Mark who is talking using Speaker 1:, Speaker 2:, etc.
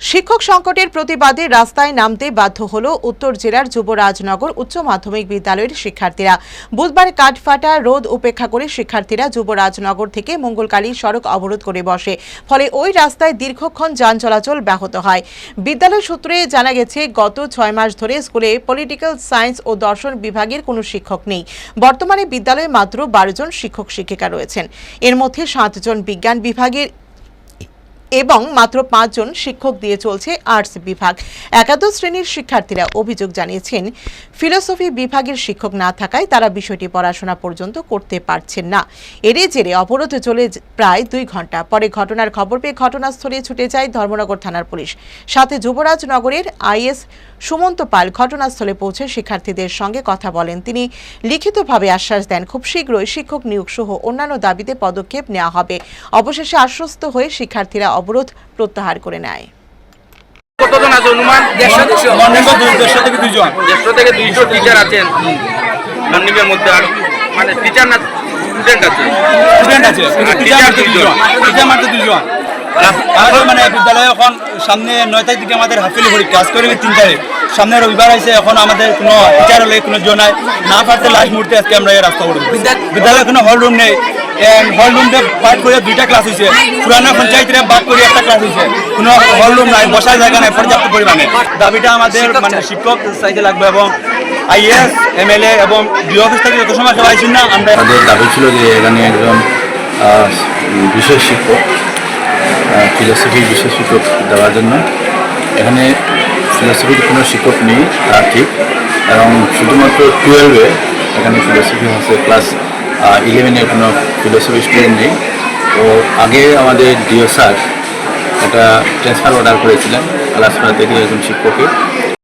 Speaker 1: শিক্ষক সংকটের প্রতিবাদে রাস্তায় নামতে বাধ্য হল উত্তর জেলার যুবরাজনগর উচ্চ মাধ্যমিক বিদ্যালয়ের শিক্ষার্থীরা। বুধবার কাঠফাটা রোদ উপেক্ষা করে শিক্ষার্থীরা যুবরাজনগর থেকে মঙ্গলকালী সড়ক অবরোধ করে বসে। ফলে ওই রাস্তায় দীর্ঘক্ষণ যান চলাচল ব্যাহত হয়। বিদ্যালয় সূত্রে জানা গেছে, গত ছয় মাস ধরে স্কুলে পলিটিক্যাল সায়েন্স ও দর্শন বিভাগের কোনো শিক্ষক নেই। বর্তমানে বিদ্যালয়ে মাত্র বারো জন শিক্ষক শিক্ষিকা রয়েছেন। এর মধ্যে সাতজন বিজ্ঞান বিভাগের এবং মাত্র পাঁচজন শিক্ষক দিয়ে চলছে আর্টস বিভাগ। একাদশ শ্রেণির শিক্ষার্থীরা অভিযোগ জানিয়েছেন, ফিলোসফি বিভাগের শিক্ষক না থাকায় তারা বিষয়টি পড়াশোনা পর্যন্ত করতে পারছেন না। এরই জেরে অবরোধ চলে প্রায় দুই ঘণ্টা। পরে ঘটনার খবর পেয়ে ঘটনাস্থলে ছুটে যায় ধর্মনগর থানার পুলিশ। সাথে যুবরাজনগরের আইএস সুমন্ত পাল ঘটনাস্থলে পৌঁছে শিক্ষার্থীদের সঙ্গে কথা বলেন। তিনি লিখিতভাবে আশ্বাস দেন, খুব শীঘ্রই শিক্ষক নিয়োগ সহ অন্যান্য দাবিতে পদক্ষেপ নেওয়া হবে। অবশেষে আশ্বস্ত হয়ে শিক্ষার্থীরা অবরোধ প্রত্যাহার করে নেয়।
Speaker 2: কতজন আছে অনুমান?
Speaker 3: দেড়শো দুশো?
Speaker 4: মর্নিং দুই দেড়শো থেকে দুইজন।
Speaker 2: দেড়শো থেকে দুইশো টিচার আছেন। মর্নিং মধ্যে আর মানে টিচার না স্টুডেন্ট আছে?
Speaker 4: স্টুডেন্ট আছে টিচার দুইজন। টিচার মাত্র দুইজন। আমাদের মানে বিদ্যালয়ে এখন সামনে নয় তারিখ থেকে আমাদের হাফিলি পরীক্ষা হলো তিন তারিখ। সামনে রবিবার আছে এখন আমাদের কোনো টিচার হলে কোনো জন নাই। না পারতে লাস্ট মুহূর্তে আজকে আমরা এই রাস্তা করব বিদ্যালয়ে কোনো হল রুম নেই। হল রুমটা পাঠ করে দুইটা ক্লাস হয়েছে পুরানো পঞ্চায়েতের বাদ করে একটা ক্লাস হয়েছে কোনো হল রুম নাই বসার জায়গা নাই পর্যাপ্ত পরিমাণে। দাবিটা আমাদের
Speaker 3: শিক্ষক
Speaker 4: মানে। শিক্ষক চাইতে লাগবে এবং আইএস এমএলএ এবং ডিও অফিস থেকে যত সময় সবাই না আমরা
Speaker 5: তাদের দাবি ছিল যে এখানে একজন বিশেষ শিক্ষক ফিলোসফির বিশেষ শিক্ষক দেওয়ার জন্য। এখানে ফিলোসফির কোনো শিক্ষক নেই তা ঠিক। এবং শুধুমাত্র টুয়েলভে এখানে ফিলোসফি হচ্ছে ক্লাস ইলেভেনের কোনো ফিলোসফি স্টুডেন্ট নেই। তো আগে আমাদের ডিও স্যার একটা ট্রান্সফার অর্ডার করেছিলেন ক্লাসপাড়া থেকে একজন শিক্ষকের।